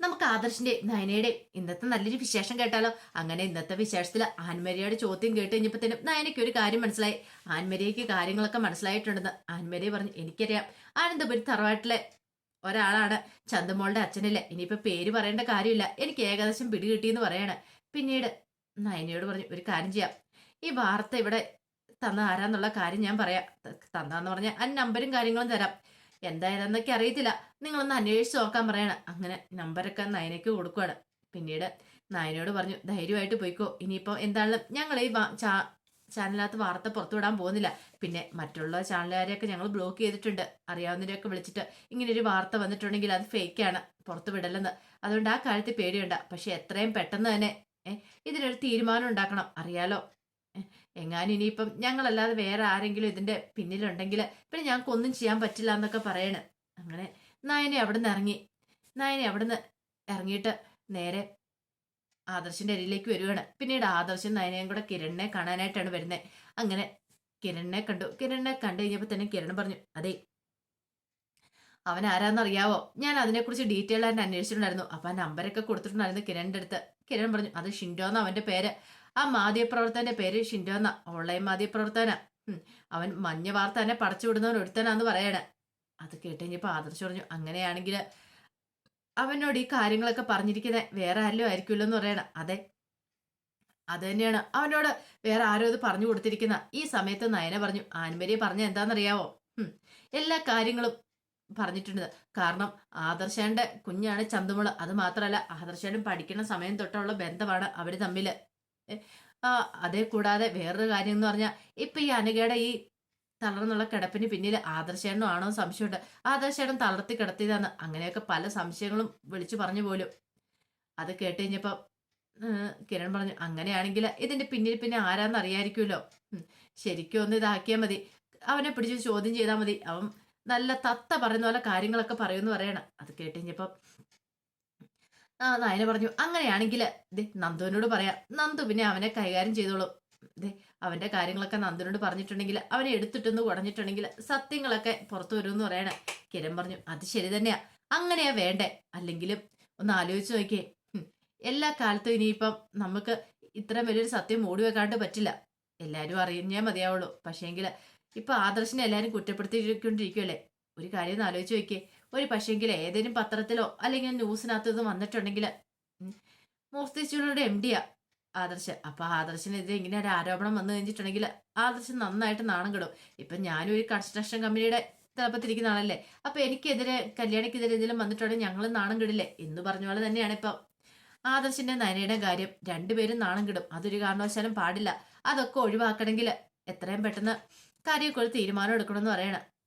നമുക്ക് ആദർശിന്റെ നയനയുടെ ഇന്നത്തെ നല്ലൊരു വിശേഷം കേട്ടാലോ? അങ്ങനെ ഇന്നത്തെ വിശേഷത്തിൽ ആൻമരിയുടെ ചോദ്യം കേട്ട് കഴിഞ്ഞപ്പോഴത്തേനും നയനയ്ക്ക് ഒരു കാര്യം മനസ്സിലായി. ആൻമരിയയ്ക്ക് കാര്യങ്ങളൊക്കെ മനസ്സിലായിട്ടുണ്ടെന്ന് ആൻമരിയ പറഞ്ഞു എനിക്കറിയാം. ആനന്ദപുരി തറവാട്ടിലെ ഒരാളാണ് ചന്ദമോളുടെ അച്ഛനല്ലേ? ഇനിയിപ്പോ പേര് പറയേണ്ട കാര്യമില്ല. എനിക്ക് ഏകദേശം പിടികിട്ടിയെന്ന് പറയാണ്. പിന്നീട് നയനയോട് പറഞ്ഞു ഒരു കാര്യം ചെയ്യാം. ഈ വാർത്ത ഇവിടെ തന്ന ആരാന്നുള്ള കാര്യം ഞാൻ പറയാം. തന്നാന്ന് പറഞ്ഞാൽ ആ നമ്പരും കാര്യങ്ങളും തരാം. എന്തായതെന്നൊക്കെ അറിയത്തില്ല. നിങ്ങളൊന്ന് അന്വേഷിച്ച് നോക്കാൻ പറയണം. അങ്ങനെ നമ്പരൊക്കെ നയനയ്ക്ക് കൊടുക്കുകയാണ് പിന്നീട് നയനയോട് പറഞ്ഞു ധൈര്യമായിട്ട് പോയിക്കോ. ഇനിയിപ്പോൾ എന്താണെങ്കിലും ഞങ്ങൾ ഈ ചാനലിനകത്ത് വാർത്ത പുറത്തുവിടാൻ പോകുന്നില്ല. പിന്നെ മറ്റുള്ള ചാനലുകാരെയൊക്കെ ഞങ്ങൾ ബ്ലോക്ക് ചെയ്തിട്ടുണ്ട്. അറിയാവുന്നവരെയൊക്കെ വിളിച്ചിട്ട് ഇങ്ങനെ ഒരു വാർത്ത വന്നിട്ടുണ്ടെങ്കിൽ അത് ഫേക്കാണ്. പുറത്തു വിടലെന്ന് അതുകൊണ്ട് ആ കാര്യത്തിൽ പേടിയുണ്ട. പക്ഷെ എത്രയും പെട്ടെന്ന് തന്നെ ഇതിനൊരു തീരുമാനം ഉണ്ടാക്കണം. അറിയാലോ? എങ്ങാനും ഇനിയിപ്പം ഞങ്ങളല്ലാതെ വേറെ ആരെങ്കിലും ഇതിന്റെ പിന്നിലുണ്ടെങ്കിൽ പിന്നെ ഞങ്ങൾക്ക് ഒന്നും ചെയ്യാൻ പറ്റില്ല എന്നൊക്കെ പറയണ്. അങ്ങനെ നായനെ അവിടുന്ന് ഇറങ്ങി. നായനെ അവിടുന്ന് ഇറങ്ങിയിട്ട് നേരെ ആദർശിന്റെ അരിയിലേക്ക് വരുവാണ്. പിന്നീട് ആദർശൻ നയനയും കൂടെ കിരണിനെ കാണാനായിട്ടാണ് വരുന്നത് അങ്ങനെ കിരണിനെ കണ്ടു. കിരണിനെ കണ്ടു കഴിഞ്ഞപ്പോൾ തന്നെ കിരൺ പറഞ്ഞു അതെ അവൻ ആരാന്നറിയാവോ? ഞാൻ അതിനെക്കുറിച്ച് ഡീറ്റെയിൽ ആയിട്ട് അന്വേഷിച്ചിട്ടുണ്ടായിരുന്നു. അപ്പൊ ആ നമ്പരൊക്കെ കൊടുത്തിട്ടുണ്ടായിരുന്നു കിരണിന്റെ അടുത്ത്. കിരൺ പറഞ്ഞു അത് ഷിൻഡോ എന്ന് അവന്റെ പേര്. ആ മാധ്യമപ്രവർത്തകന്റെ പേര് ഷിൻഡോ എന്ന. ഓൺലൈൻ മാധ്യമപ്രവർത്തന അവൻ മഞ്ഞ വാർത്ത തന്നെ പടച്ചു വിടുന്നവൻ ഒരുത്തനാന്ന് പറയണേ. അത് കേട്ട് കഴിഞ്ഞപ്പോ ആദർശ് പറഞ്ഞു അങ്ങനെയാണെങ്കിൽ അവനോട് ഈ കാര്യങ്ങളൊക്കെ പറഞ്ഞിരിക്കുന്നത് വേറെ ആരിലും ആയിരിക്കുമല്ലോ എന്ന് പറയണം. അതെ. അത് തന്നെയാണ്. അവനോട് വേറെ ആരോ ഇത് പറഞ്ഞു കൊടുത്തിരിക്കുന്ന ഈ സമയത്ത് നയന പറഞ്ഞു ആൻമരിയെ പറഞ്ഞ എന്താണെന്നറിയാവോ. എല്ലാ കാര്യങ്ങളും പറഞ്ഞിട്ടുണ്ട്. കാരണം ആദർശന്റെ കുഞ്ഞാണ് ചന്തുമുള. അത് മാത്രമല്ല ആദർശനും പഠിക്കുന്ന സമയം തൊട്ടുള്ള ബന്ധമാണ് അവർ തമ്മിൽ. അതേ കൂടാതെ വേറൊരു കാര്യം എന്ന് പറഞ്ഞാൽ ഇപ്പൊ ഈ അനുകയുടെ ഈ തളർന്നുള്ള കിടപ്പിന് പിന്നിൽ ആദർശേണോ ആണോ സംശയമുണ്ട്? ആദർശേടൻ തളർത്തി കിടത്തിയതാണ് അങ്ങനെയൊക്കെ പല സംശയങ്ങളും വിളിച്ചു പറഞ്ഞു പോലും. അത് കേട്ട് കിരൺ പറഞ്ഞു അങ്ങനെയാണെങ്കിൽ ഇതിന്റെ പിന്നിൽ പിന്നെ ആരാന്ന് അറിയായിരിക്കുമല്ലോ. ശരിക്കും ഒന്ന് ഇതാക്കിയാൽ മതി. അവനെ പിടിച്ച് ചോദ്യം ചെയ്താൽ മതി. അവൻ നല്ല തത്ത പറയുന്ന പോലെ കാര്യങ്ങളൊക്കെ പറയുമെന്ന് പറയണം. അത് കേട്ട് കഴിഞ്ഞപ്പോ ആ നായന പറഞ്ഞു അങ്ങനെയാണെങ്കിൽ ദേ നന്ദുവിനോട് പറയാം. നന്ദു പിന്നെ അവനെ കൈകാര്യം ചെയ്തോളും. ദേ അവന്റെ കാര്യങ്ങളൊക്കെ നന്ദുവിനോട് പറഞ്ഞിട്ടുണ്ടെങ്കിൽ അവനെ എടുത്തിട്ടൊന്ന് കുടഞ്ഞിട്ടുണ്ടെങ്കിൽ സത്യങ്ങളൊക്കെ പുറത്തു വരുമെന്ന് പറയണേ. കിരൺ പറഞ്ഞു അത് ശരി തന്നെയാ. അങ്ങനെയാ വേണ്ടേ? അല്ലെങ്കിലും ഒന്ന് ആലോചിച്ച് നോക്കിയേ. എല്ലാ കാലത്തും ഇനിയിപ്പം നമുക്ക് ഇത്രയും വലിയൊരു സത്യം മൂടി വെക്കാണ്ട് പറ്റില്ല. എല്ലാരും അറിഞ്ഞേ മതിയാവുള്ളൂ. പക്ഷേങ്കിൽ ഇപ്പൊ ആദർശിനെ എല്ലാരും കുറ്റപ്പെടുത്തിക്കൊണ്ടിരിക്കുമല്ലേ ഒരു കാര്യം ഒന്ന് ആലോചിച്ച് നോക്കിയേ. ഒരു പക്ഷേങ്കിൽ ഏതെങ്കിലും പത്രത്തിലോ അല്ലെങ്കിൽ ന്യൂസിനകത്തോ ഇത് വന്നിട്ടുണ്ടെങ്കിൽ മൂർത്തിച്ചുകളുടെ എം ഡിയാ ആദർശ്. അപ്പൊ ആദർശിനെതിരെ ഇങ്ങനെ ഒരു ആരോപണം വന്നു കഴിഞ്ഞിട്ടുണ്ടെങ്കിൽ ആദർശൻ നന്നായിട്ട് നാണം കിടും. ഇപ്പൊ ഞാനും ഒരു കൺസ്ട്രക്ഷൻ കമ്പനിയുടെ തലപ്പത്തിരിക്കുന്ന ആളല്ലേ. അപ്പൊ എനിക്കെതിരെ കല്യാണിക്കെതിരെ എന്തെങ്കിലും വന്നിട്ടുണ്ടെങ്കിൽ ഞങ്ങൾ നാണം കിടില്ലേ എന്ന് പറഞ്ഞ പോലെ തന്നെയാണ് ഇപ്പൊ ആദർശന്റെ നനയുടെ കാര്യം. രണ്ടുപേരും നാണം കിടും. അതൊരു കാരണവശാലും പാടില്ല. അതൊക്കെ ഒഴിവാക്കണമെങ്കിൽ എത്രയും പെട്ടെന്ന് കാര്യമൊക്കെ ഒരു തീരുമാനം എടുക്കണമെന്ന് പറയണം.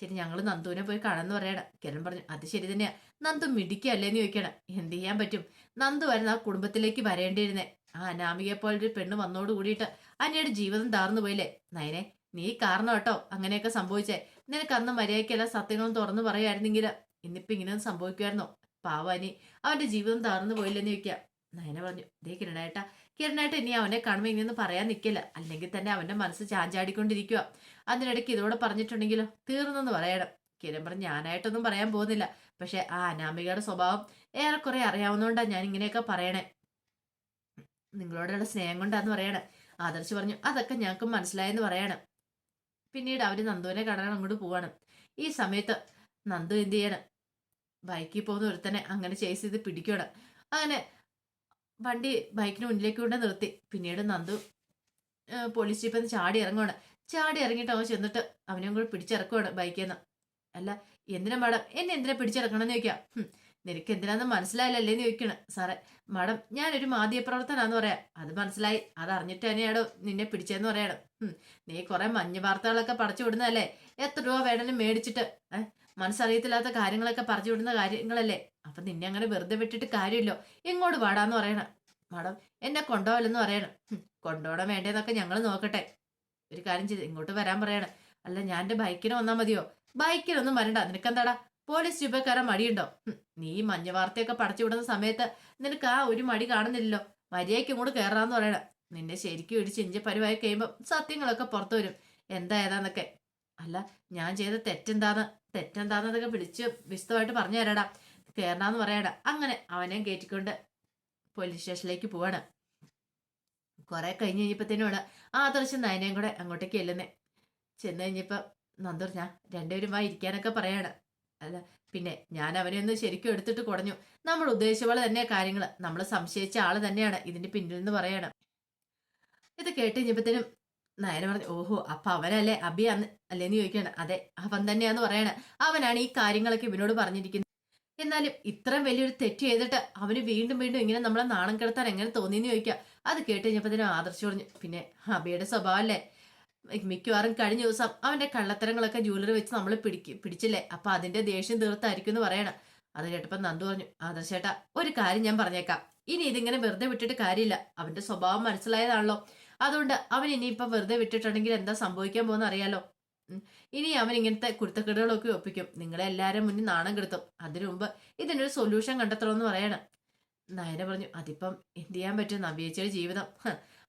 ശരി ഞങ്ങൾ നന്ദുവിനെ പോയി കാണാന്ന് പറയണം കിരൺ പറഞ്ഞു അത് ശരി തന്നെയാ. നന്ദു മിടിക്കല്ലേന്ന് ചോദിക്കണം എന്ത് ചെയ്യാൻ പറ്റും? നന്ദു വരുന്ന ആ കുടുംബത്തിലേക്ക് വരേണ്ടിയിരുന്നേ. ആ അനാമികയെ പോലൊരു പെണ്ണ് വന്നോട് കൂടിയിട്ട് അന്നയുടെ ജീവിതം താർന്നു പോയില്ലേ? നയനെ നീ കാരണം കേട്ടോ. അങ്ങനെയൊക്കെ സംഭവിച്ചേ. നിനക്ക് അന്ന് മര്യാദയ്ക്കെല്ലാം സത്യങ്ങളും തുറന്നു പറയായിരുന്നെങ്കിൽ ഇന്നിപ്പോ ഇങ്ങനെ സംഭവിക്കുമായിരുന്നോ? പാവാനി അവന്റെ ജീവിതം താർന്നു പോയില്ലെന്ന് ചോദിക്കാം. നയന പറഞ്ഞു ദേ കിരണേട്ട കിരണേട്ട ഇനി അവനെ കാണുമ്പോൾ ഇങ്ങനെയൊന്നും പറയാൻ നിൽക്കില്ല അല്ലെങ്കിൽ തന്നെ അവന്റെ മനസ്സ് ചാഞ്ചാടിക്കൊണ്ടിരിക്കുക അതിനിടയ്ക്ക് ഇതോടെ പറഞ്ഞിട്ടുണ്ടെങ്കിലോ? തീർന്നെന്ന് പറയണം. കിരൺ പറഞ്ഞു ഞാനായിട്ടൊന്നും പറയാൻ പോകുന്നില്ല. പക്ഷെ ആ അനാമികയുടെ സ്വഭാവം ഏറെക്കുറെ അറിയാവുന്നതുകൊണ്ടാണ് ഞാൻ ഇങ്ങനെയൊക്കെ പറയണേ. നിങ്ങളോടുള്ള സ്നേഹം കൊണ്ടാന്ന് പറയണേ. ആദർശ് പറഞ്ഞു അതൊക്കെ ഞങ്ങൾക്ക് മനസ്സിലായെന്ന് പറയണം. പിന്നീട് അവർ നന്ദുവിനെ കാണാൻ അങ്ങോട്ട് പോവാണ്. ഈ സമയത്ത് നന്ദു എന്ത് ചെയ്യണം? ബൈക്കിൽ പോകുന്ന ഒരുത്തനെ അങ്ങനെ ചേസ് ചെയ്ത് പിടിക്കണം. അങ്ങനെ വണ്ടി ബൈക്കിന് മുന്നിലേക്ക് കൊണ്ട് നിർത്തി. പിന്നീട് നന്ദു പോലീസ് ജീപ്പിൽ നിന്ന് ചാടി ഇറങ്ങുവാണ്. ചാടി ഇറങ്ങിയിട്ട് അവൻ ചെന്നിട്ട് അവനെ കൂടെ പിടിച്ചിറക്കുവാണ് ബൈക്കിൽ നിന്ന് അല്ല എന്തിനാ മാഡം? എന്നെ എന്തിനാ പിടിച്ചിറക്കണം എന്ന് ചോദിക്കാം നിനക്ക് എന്തിനാന്ന് മനസ്സിലായില്ലല്ലേ എന്ന് ചോദിക്കണം. സാറേ മാഡം ഞാനൊരു മാധ്യമപ്രവർത്തനാന്ന് പറയാം. അത് മനസ്സിലായി. അത് അറിഞ്ഞിട്ട് തന്നെയാടോ നിന്നെ പിടിച്ചതെന്ന് പറയണം. നീ കുറെ മഞ്ഞ വാർത്തകളൊക്കെ പടച്ചു വിടുന്നതല്ലേ? എത്ര രൂപ വേണമെങ്കിലും മേടിച്ചിട്ട് മനസ്സറിയത്തില്ലാത്ത കാര്യങ്ങളൊക്കെ പറഞ്ഞു വിടുന്ന കാര്യങ്ങളല്ലേ? അപ്പൊ നിന്നെ അങ്ങനെ വെറുതെ വിട്ടിട്ട് കാര്യമില്ലോ? എങ്ങോട്ട് പാടാന്ന് പറയണം. മാഡം എന്നെ കൊണ്ടുപോകലെന്ന് പറയണം. "ഹും, കൊണ്ടുപോകണം വേണ്ടതെന്നൊക്കെ ഞങ്ങൾ നോക്കട്ടെ. ഒരു കാര്യം ചെയ്ത് ഇങ്ങോട്ട് വരാൻ പറയണം. അല്ല ഞാൻ എന്റെ ബൈക്കിന് വന്നാൽ മതിയോ? ബൈക്കിനൊന്നും വരണ്ട. നിനക്കെന്താടാ? പോലീസ് ജീപ്പക്കാരൻ മടിയുണ്ടോ? നീ മഞ്ഞ വാർത്തയൊക്കെ പടച്ചു വിടുന്ന സമയത്ത് നിനക്ക് ആ ഒരു മടി കാണുന്നില്ലല്ലോ. മര്യാദയ്ക്ക് ഇങ്ങോട്ട് കയറാന്ന് പറയണം. നിന്നെ ശരിക്കും ഇടിച്ച് ചിഞ്ച പരിവായി കഴിയുമ്പോൾ സത്യങ്ങളൊക്കെ പുറത്തു വരും. എന്താ ഏതാന്നൊക്കെ. അല്ല ഞാൻ ചെയ്ത തെറ്റെന്താന്ന് തെറ്റെന്താന്നതൊക്കെ വിളിച്ച് വിശദമായിട്ട് പറഞ്ഞു തരാടാ. കയറണമെന്ന് പറയാടാ. അങ്ങനെ അവനെയും കയറ്റിക്കൊണ്ട് പോലീസ് സ്റ്റേഷനിലേക്ക് പോവാണ്. കുറെ കഴിഞ്ഞ് കഴിഞ്ഞപ്പോഴത്തേനുമാണ് ആദർശം നയനയും കൂടെ അങ്ങോട്ടേക്ക് ചെല്ലുന്നേ. ചെന്ന് കഴിഞ്ഞപ്പോൾ നന്ദൂർ ഞാൻ വാ ഇരിക്കാനൊക്കെ പറയാണ്. അല്ല പിന്നെ ഞാൻ അവനെ ഒന്ന് ശരിക്കും എടുത്തിട്ട് കുടഞ്ഞു. നമ്മൾ ഉദ്ദേശിച്ച പോലെ തന്നെ കാര്യങ്ങൾ നമ്മൾ സംശയിച്ച ആൾ തന്നെയാണ് ഇതിന്റെ പിന്നിൽ നിന്ന് പറയണം. ഇത് കേട്ട് കഴിഞ്ഞപ്പോഴത്തേനും നയന പറഞ്ഞു ഓഹോ അപ്പൊ അവനല്ലേ അബി അന്ന് അല്ലേന്ന് ചോദിക്കാണ്. അതെ അവൻ തന്നെയാന്ന് പറയണ. അവനാണ് ഈ കാര്യങ്ങളൊക്കെ ഇവനോട് പറഞ്ഞിരിക്കുന്നത്. എന്നാലും ഇത്രയും വലിയൊരു തെറ്റ് ചെയ്തിട്ട് അവന് വീണ്ടും വീണ്ടും ഇങ്ങനെ നമ്മളെ നാണം കിടത്താൻ എങ്ങനെ തോന്നിയെന്ന് ചോദിക്കുക അത് കേട്ട് കഴിഞ്ഞപ്പോൾ ആദർശ് പറഞ്ഞു പിന്നെ അബിയുടെ സ്വഭാവമല്ലേ മിക്കവാറും കഴിഞ്ഞ ദിവസം അവന്റെ കള്ളത്തരങ്ങളൊക്കെ ജ്വല്ലറി വെച്ച് നമ്മൾ പിടിക്ക് പിടിച്ചില്ലേ? അപ്പൊ അതിന്റെ ദേഷ്യം തീർത്തായിരിക്കും എന്ന് പറയണം. അത് കേട്ടപ്പോ നന്ദു പറഞ്ഞു ആദർശേട്ടാ ഒരു കാര്യം ഞാൻ പറഞ്ഞേക്കാം. ഇനി ഇതിങ്ങനെ വെറുതെ വിട്ടിട്ട് കാര്യമില്ല. അവന്റെ സ്വഭാവം മനസ്സിലായതാണല്ലോ. അതുകൊണ്ട് അവൻ ഇനിയിപ്പൊ വെറുതെ വിട്ടിട്ടുണ്ടെങ്കിൽ എന്താ സംഭവിക്കാൻ പോകുന്ന അറിയാലോ. ഇനി അവൻ ഇങ്ങനത്തെ കുരുത്തക്കെടുകളൊക്കെ ഒപ്പിക്കും. നിങ്ങളെ എല്ലാവരും മുന്നിൽ നാണം കെടുത്തും. അതിനു മുമ്പ് ഇതിനൊരു സൊല്യൂഷൻ കണ്ടെത്തണമെന്ന് പറയണം. നയന പറഞ്ഞു അതിപ്പം എന്ത് ചെയ്യാൻ പറ്റും? നവ്യേച്ചയുടെ ജീവിതം.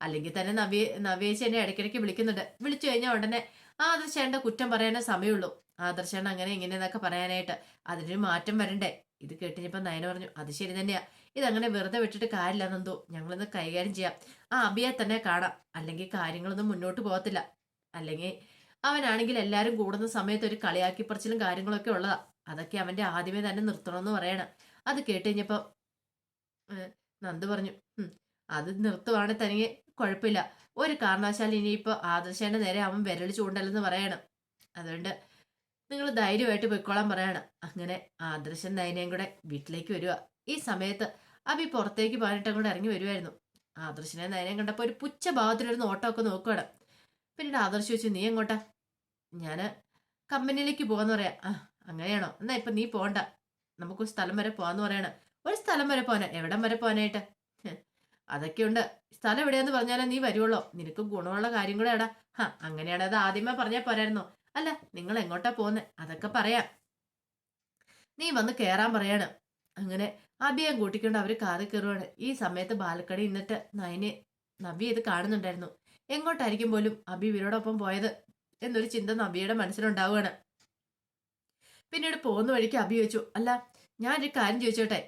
അല്ലെങ്കിൽ തന്നെ നവ്യ നവ്യേച്ചി എന്നെ ഇടയ്ക്കിടയ്ക്ക് വിളിക്കുന്നുണ്ട്. വിളിച്ചു കഴിഞ്ഞാൽ ഉടനെ ആദർശേണ്ട കുറ്റം പറയാനേ സമയമുള്ളൂ. ആദർശേണ്ട അങ്ങനെ ഇങ്ങനെയെന്നൊക്കെ പറയാനായിട്ട് അതിനൊരു മാറ്റം വരണ്ടേ? ഇത് കേട്ടിനിപ്പം നയന പറഞ്ഞു അത് ശരി തന്നെയാ. ഇതങ്ങനെ വെറുതെ വിട്ടിട്ട് കാര്യമില്ല നന്ദു. ഞങ്ങളിന്ന് കൈകാര്യം ചെയ്യാം. ആ അബിയെ തന്നെ കാണാം. അല്ലെങ്കിൽ കാര്യങ്ങളൊന്നും മുന്നോട്ട് പോകത്തില്ല. അല്ലെങ്കിൽ അവനാണെങ്കിൽ എല്ലാവരും കൂടുന്ന സമയത്ത് ഒരു കളിയാക്കി പറിച്ചിലും കാര്യങ്ങളൊക്കെ ഉള്ളതാ. അതൊക്കെ അവന്റെ ആദ്യമേ തന്നെ നിർത്തണമെന്ന് പറയണം. അത് കേട്ട് കഴിഞ്ഞപ്പോ ഏഹ്, നന്ദു പറഞ്ഞു അത് നിർത്തുവാണെങ്കിൽ തനിക്ക് കുഴപ്പമില്ല. ഒരു കാരണവശാൽ ഇനിയിപ്പോ ആദർശേന്റെ നേരെ അവൻ വിരൽ ചൂണ്ടല്ലെന്ന് പറയണം. അതുകൊണ്ട് നിങ്ങൾ ധൈര്യമായിട്ട് പൊയ്ക്കോളാൻ പറയണം. അങ്ങനെ ആദർശൻ നയനയും കൂടെ വീട്ടിലേക്ക് വരിക ഈ സമയത്ത് അബി പുറത്തേക്ക് പോകാനായിട്ട് കൂടെ ഇറങ്ങി വരുമായിരുന്നു ആദർശനെ നയനയും കണ്ടപ്പോൾ ഒരു പുച്ഛ ഭാവത്തിലൊരു നോട്ടമൊക്കെ നോക്കുകയാണ് പിന്നീട് ആദർശ് ചോദിച്ചു നീ എങ്ങോട്ടാ? ഞാൻ കമ്പനിയിലേക്ക് പോകാന്ന് പറയാം ആ അങ്ങനെയാണോ? എന്നാ ഇപ്പം നീ പോണ്ട. നമുക്കൊരു സ്ഥലം വരെ പോവാന്ന് പറയണം. ഒരു സ്ഥലം വരെ പോകാനാ എവിടം വരെ പോകാനായിട്ട് അതൊക്കെ അതൊക്കെയുണ്ട് സ്ഥലം എവിടെയാന്ന് പറഞ്ഞാലേ നീ വരുവുള്ളോ. നിനക്ക് ഗുണമുള്ള കാര്യം കൂടെ എടാ ഹാ അങ്ങനെയാണ് അത് ആദ്യമേ പറഞ്ഞാൽ പോരായിരുന്നോ. അല്ല നിങ്ങൾ എങ്ങോട്ടാ പോകുന്നത് അതൊക്കെ പറയാം. നീ വന്ന് കയറാൻ പറയാണ്. അങ്ങനെ അഭിയം കൂട്ടിക്കൊണ്ട് അവർ കാറിൽ കയറുവാണ് ഈ സമയത്ത് ബാലക്കടി ഇന്നിട്ട് നയനെ നബി ഇത് കാണുന്നുണ്ടായിരുന്നു. എങ്ങോട്ടായിരിക്കും പോലും അബി ഇവരോടൊപ്പം പോയത്? എന്നൊരു ചിന്ത നവ്യയുടെ മനസ്സിലുണ്ടാവുകയാണ്. പിന്നീട് പോകുന്ന വഴിക്ക് അബി ചോദിച്ചു അല്ല ഞാനൊരു കാര്യം ചോദിച്ചോട്ടെ?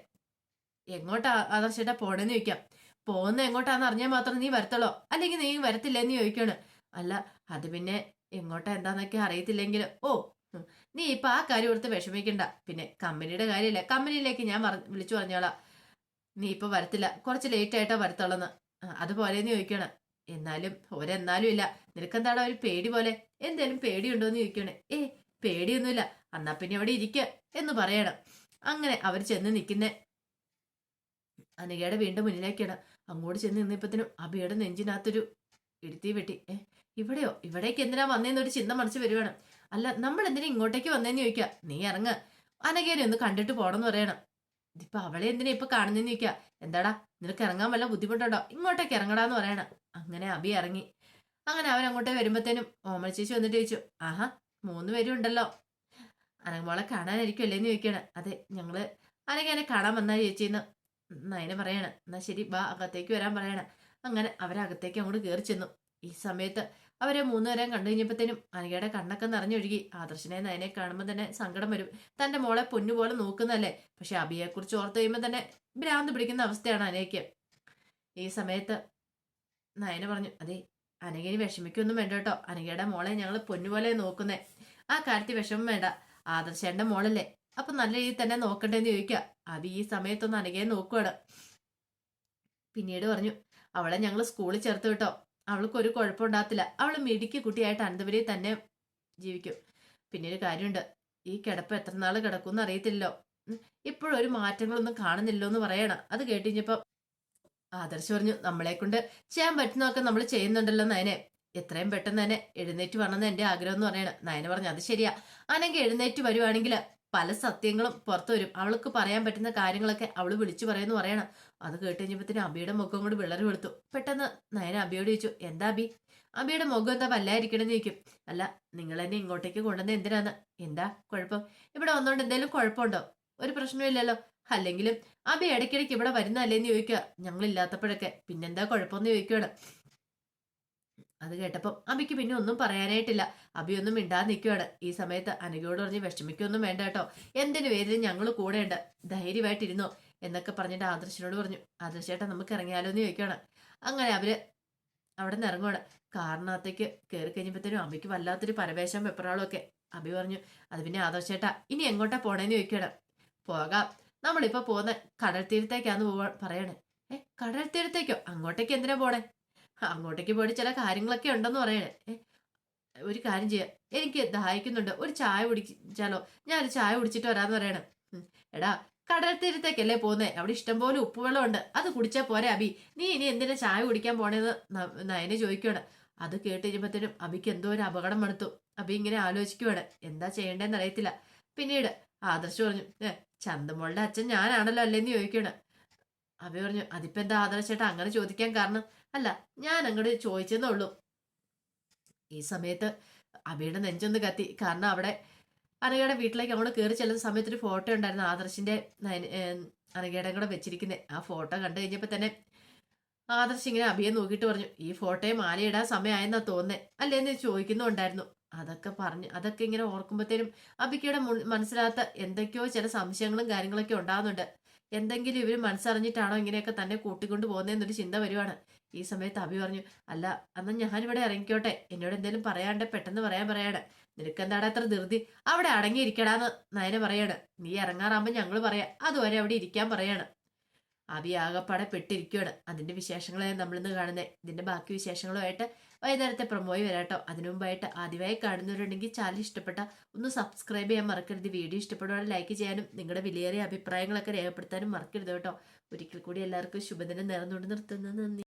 എങ്ങോട്ടാ ആദർശേട്ടാ പോണെന്ന് ചോദിക്കാം. പോകുന്ന എങ്ങോട്ടാന്ന് അറിഞ്ഞാൽ മാത്രം നീ വരത്തുള്ളോ? അല്ലെങ്കിൽ നീ വരത്തില്ലെന്ന് ചോദിക്കാണ്. അല്ല അത് പിന്നെ എങ്ങോട്ടാ എന്താന്നൊക്കെ അറിയത്തില്ലെങ്കിൽ. ഓ നീ ഇപ്പൊ ആ കാര്യം ഓർത്ത് വിഷമിക്കണ്ട. പിന്നെ കമ്പനിയുടെ കാര്യമില്ല? കമ്പനിയിലേക്ക് ഞാൻ വിളിച്ചു പറഞ്ഞോളാം. നീ ഇപ്പൊ വരത്തില്ല. കുറച്ച് ലേറ്റ് ആയിട്ടാ വരത്തുള്ളെന്ന്. അതുപോലെ നീ ചോദിക്കണം. എന്നാലും ഒരെന്നാലും ഇല്ല. നിനക്കെന്താടാ ഒരു പേടി പോലെ? എന്തേലും പേടിയുണ്ടോന്ന് ചോദിക്കണേ ഏ പേടിയൊന്നുമില്ല. എന്നാ പിന്നെ അവിടെ ഇരിക്ക എന്ന് പറയണം. അങ്ങനെ അവർ ചെന്ന് നിൽക്കുന്നേ. അനികയുടെ വീണ്ടും മുന്നിലേക്കാണ്. അങ്ങോട്ട് ചെന്ന് നിന്നിപ്പത്തിനും അബിയുടെ നെഞ്ചിനകത്തൊരു ഇടുത്തി വെട്ടി. ഏ ഇവിടെയോ? ഇവിടേക്ക് എന്തിനാ വന്നേന്നൊരു ചിന്ത മനസ്സ് വരുവാണ്. അല്ല നമ്മൾ എന്തിനാ ഇങ്ങോട്ടേക്ക് വന്നേന്ന് ചോദിക്കുക നീ ഇറങ്ങ. അനഘേനെ ഒന്ന് കണ്ടിട്ട് പോണെന്ന് പറയണം. ഇതിപ്പോ അവളെ എന്തിനാ ഇപ്പൊ കാണുന്നേന്ന് ചോദിക്കുക എന്താടാ? നിനക്ക് ഇറങ്ങാൻ വല്ല ബുദ്ധിമുട്ടുണ്ടോ? ഇങ്ങോട്ടേക്ക് ഇറങ്ങടാന്ന് പറയണം. അങ്ങനെ അബി ഇറങ്ങി. അങ്ങനെ അവൻ അങ്ങോട്ടേ വരുമ്പോഴത്തേനും ഓമന ചേച്ചി വന്നിട്ട് ചോദിച്ചു ആഹാ മൂന്ന് പേരും ഉണ്ടല്ലോ. അനങ്ങമോളെ കാണാനായിരിക്കുമല്ലേ എന്ന് ചോദിക്കണം അതെ ഞങ്ങൾ അനങ്ങനെ കാണാൻ വന്നാ ചേച്ചിന്ന് നയന പറയണം. എന്നാ ശരി ബാ അകത്തേക്ക് വരാൻ പറയണം. അങ്ങനെ അവരകത്തേക്ക് അങ്ങോട്ട് കയറി ചെന്നു. ഈ സമയത്ത് അവരെ മൂന്നുപേരെയും കണ്ടു കഴിഞ്ഞപ്പോഴത്തേനും അനഘയുടെ കണ്ണൊക്കെ നിറഞ്ഞൊഴുകി. ആദർശനെ നയനെ കാണുമ്പോൾ തന്നെ സങ്കടം വരും. തന്റെ മോളെ പൊന്നുപോലെ നോക്കുന്നതല്ലേ? പക്ഷെ അബിയെക്കുറിച്ച് ഓർത്ത് കഴിയുമ്പോൾ തന്നെ ഭ്രാന്ത് പിടിക്കുന്ന അവസ്ഥയാണ് അനയ്ക്ക്. ഈ സമയത്ത് നയന പറഞ്ഞു അതെ അനകിന് വിഷമിക്കൊന്നും വേണ്ട കേട്ടോ. അനഘയുടെ മോളെ ഞങ്ങൾ പൊന്നുപോലെ നോക്കുന്നേ. ആ കാര്യത്തിൽ വിഷമം വേണ്ട. ആദർശേന്റെ മോളല്ലേ. അപ്പൊ നല്ല രീതിയിൽ തന്നെ നോക്കണ്ടേന്ന് ചോദിക്കുക അബി ഈ സമയത്തൊന്ന് അനഘയെ നോക്കുവാണ്. പിന്നീട് പറഞ്ഞു അവളെ ഞങ്ങൾ സ്കൂളിൽ ചേർത്ത് വിട്ടോ. അവൾക്ക് ഒരു കുഴപ്പമുണ്ടാകത്തില്ല അവൾ മിടുക്കി കുട്ടിയായിട്ട് അനന്തപുരി തന്നെ ജീവിക്കും. പിന്നെ ഒരു കാര്യമുണ്ട്. ഈ കിടപ്പ് എത്ര നാൾ കിടക്കുമെന്ന് അറിയത്തില്ലല്ലോ. ഇപ്പോഴൊരു മാറ്റങ്ങളൊന്നും കാണുന്നില്ലോ എന്ന് പറയണം. അത് കേട്ടുകഴിഞ്ഞപ്പോ ആദർശ് പറഞ്ഞു നമ്മളെ കൊണ്ട് ചെയ്യാൻ പറ്റുന്നതൊക്കെ നമ്മൾ ചെയ്യുന്നുണ്ടല്ലോ നയനെ. എത്രയും പെട്ടെന്ന് തന്നെ എഴുന്നേറ്റ് വരണമെന്ന് എന്റെ ആഗ്രഹം എന്ന് പറയണം. നയന പറഞ്ഞു അത് ശരിയാ. ആണെങ്കിൽ എഴുന്നേറ്റ് വരുവാണെങ്കിൽ പല സത്യങ്ങളും പുറത്തു വരും. അവൾക്ക് പറയാൻ പറ്റുന്ന കാര്യങ്ങളൊക്കെ അവൾ വിളിച്ചു പറയുന്നു പറയണം. അത് കേട്ട് കഴിഞ്ഞപ്പോഴത്തേനും അബിയുടെ മുഖം കൊണ്ട് വിളറി വെളുത്തു. പെട്ടെന്ന് നയന അബിയോട് ചോദിച്ചു എന്താ അബി? അബിയുടെ മുഖം എന്താ വല്ലായിരിക്കണമെന്ന് ചോദിക്കും. അല്ല നിങ്ങൾ എന്നെ ഇങ്ങോട്ടേക്ക് കൊണ്ടുവന്ന എന്തിനാന്ന്? എന്താ കുഴപ്പം? ഇവിടെ വന്നുകൊണ്ട് എന്തെങ്കിലും കുഴപ്പമുണ്ടോ? ഒരു പ്രശ്നമില്ലല്ലോ അല്ലെങ്കിലും അബി ഇടയ്ക്കിടയ്ക്ക് ഇവിടെ വരുന്നതല്ലേന്ന് ചോദിക്കുക. ഞങ്ങൾ ഇല്ലാത്തപ്പോഴൊക്കെ പിന്നെന്താ കുഴപ്പമെന്ന് ചോദിക്കുകയാണ് അത് കേട്ടപ്പം അബിക്ക് പിന്നെ ഒന്നും പറയാനായിട്ടില്ല. അബി ഒന്നും മിണ്ടാതെ നിൽക്കുകയാണ് ഈ സമയത്ത് അനഘയോട് പറഞ്ഞ് വിഷമിക്കൊന്നും വേണ്ട കേട്ടോ. എന്തിനു പേരിലും ഞങ്ങൾ കൂടെയുണ്ട് ധൈര്യമായിട്ടിരുന്നോ എന്നൊക്കെ പറഞ്ഞിട്ട് ആദർശനോട് പറഞ്ഞു. ആദർശേട്ടാ നമുക്ക് ഇറങ്ങിയാലോ എന്ന് ചോദിക്കുകയാണ്. അങ്ങനെ അവർ അവിടെ നിന്ന് ഇറങ്ങുവാണ്. കാറിനകത്തേക്ക് കയറി കഴിഞ്ഞപ്പോഴത്തേനും അബിക്ക് വല്ലാത്തൊരു പരവേശം വെപ്രാളും ഒക്കെ. പറഞ്ഞു അത് പിന്നെ ആദർശേട്ടാ ഇനി എങ്ങോട്ടാ പോണേന്ന് ചോദിക്കണം പോകാം. നമ്മളിപ്പോ പോകുന്ന കടൽ തീരത്തേക്കാന്ന് പോവാ പറയണേ. ഏ കടൽ തീരത്തേക്കോ അങ്ങോട്ടേക്ക് എന്തിനാ പോണേ? അങ്ങോട്ടേക്ക് പോയിട്ട് ചില കാര്യങ്ങളൊക്കെ ഉണ്ടെന്ന് പറയണേ. ഏ ഒരു കാര്യം ചെയ്യാം. എനിക്ക് ദാഹിക്കുന്നുണ്ട്. ഒരു ചായ കുടിച്ചാലോ? ഞാൻ ഒരു ചായ കുടിച്ചിട്ട് വരാന്ന് പറയണം. എടാ കടൽ തീരത്തേക്കല്ലേ പോകുന്നേ അവിടെ ഇഷ്ടംപോലെ ഉപ്പുവെള്ളം ഉണ്ട് അത് കുടിച്ചാൽ പോരെ അബി. നീ ഇനി എന്തിനാ ചായ കുടിക്കാൻ പോണേന്ന് നയനെ ചോദിക്കുകയാണ് അത് കേട്ടിരുമ്പത്തേനും അബിക്ക് എന്തോ ഒരു അപകടം മണത്തു അബി ഇങ്ങനെ ആലോചിക്കുവാണ്. എന്താ ചെയ്യേണ്ടതെന്ന് അറിയത്തില്ല. പിന്നീട് ആദർശ് പറഞ്ഞു ഏ ചന്തമോളുടെ അച്ഛൻ ഞാനാണല്ലോ അല്ലേന്ന് ചോദിക്കണ. അഭി പറഞ്ഞു അതിപ്പോ എന്താ ആദർശേട്ടാ അങ്ങനെ ചോദിക്കാൻ കാരണം? അല്ല ഞാൻ അങ്ങോട്ട് ചോദിച്ചെന്നേ ഉള്ളൂ ഈ സമയത്ത് അബിയുടെ നെഞ്ചൊന്ന് കത്തി. കാരണം അവിടെ അനഘയുടെ വീട്ടിലേക്ക് അങ്ങോട്ട് കയറി ചെല്ലുന്ന സമയത്ത് ഒരു ഫോട്ടോ ഉണ്ടായിരുന്നു ആദർശിന്റെ അനകയുടെ കൂടെ വെച്ചിരിക്കുന്നത് ആ ഫോട്ടോ കണ്ടു കഴിഞ്ഞപ്പോൾ തന്നെ ആദർശ് ഇങ്ങനെ അഭിയെ നോക്കിയിട്ട് പറഞ്ഞു ഈ ഫോട്ടോയെ മാലയിടാൻ സമയമായെന്നാ തോന്നേ അല്ലേന്ന് ചോദിക്കുന്നുണ്ടായിരുന്നു. അതൊക്കെ പറഞ്ഞ് അതൊക്കെ ഇങ്ങനെ ഓർക്കുമ്പോഴത്തേനും അബിക്കയുടെ മനസ്സിലാത്ത എന്തൊക്കെയോ ചില സംശയങ്ങളും കാര്യങ്ങളൊക്കെ ഉണ്ടാകുന്നുണ്ട് എന്തെങ്കിലും ഇവർ മനസ്സറിഞ്ഞിട്ടാണോ ഇങ്ങനെയൊക്കെ തന്നെ കൂട്ടിക്കൊണ്ട് പോകുന്നതെന്നൊരു ചിന്ത വരുവാണ്. ഈ സമയത്ത് അബി പറഞ്ഞു അല്ല അന്ന് ഞാനിവിടെ ഇറങ്ങിക്കോട്ടെ. എന്നോട് എന്തെങ്കിലും പറയാണ്ട് പെട്ടെന്ന് പറയാൻ പറയാണ്. നിനക്ക് എന്താടാ അത്ര ധൃതി? അവിടെ അടങ്ങിയിരിക്കടാന്ന് നയന പറയാണ്. നീ ഇറങ്ങാറാകുമ്പോൾ ഞങ്ങൾ പറയാം. അതുവരെ അവിടെ ഇരിക്കാൻ പറയാണ്. അബി ആകപ്പാടെ പെട്ടിരിക്കുകയാണ് അതിന്റെ വിശേഷങ്ങളെ നമ്മളിന്ന് കാണുന്നത് ഇതിന്റെ ബാക്കി വിശേഷങ്ങളുമായിട്ട് വൈകുന്നേരത്തെ പ്രൊമോയി വരാട്ടോ. അതിനു മുമ്പായിട്ട് ആദ്യമായി കാണുന്നവരുണ്ടെങ്കിൽ ചാനൽ ഇഷ്ടപ്പെട്ട ഒന്ന് സബ്സ്ക്രൈബ് ചെയ്യാൻ മറക്കരുത്. വീഡിയോ ഇഷ്ടപ്പെടുവാണെങ്കിൽ ലൈക്ക് ചെയ്യാനും നിങ്ങളുടെ വിലയേറിയ അഭിപ്രായങ്ങളൊക്കെ രേഖപ്പെടുത്താനും മറക്കരുത് കേട്ടോ. ഒരിക്കൽ കൂടി എല്ലാവർക്കും ശുഭദിനം നേർന്നുകൊണ്ട് നിർത്തുന്നത് നന്ദി.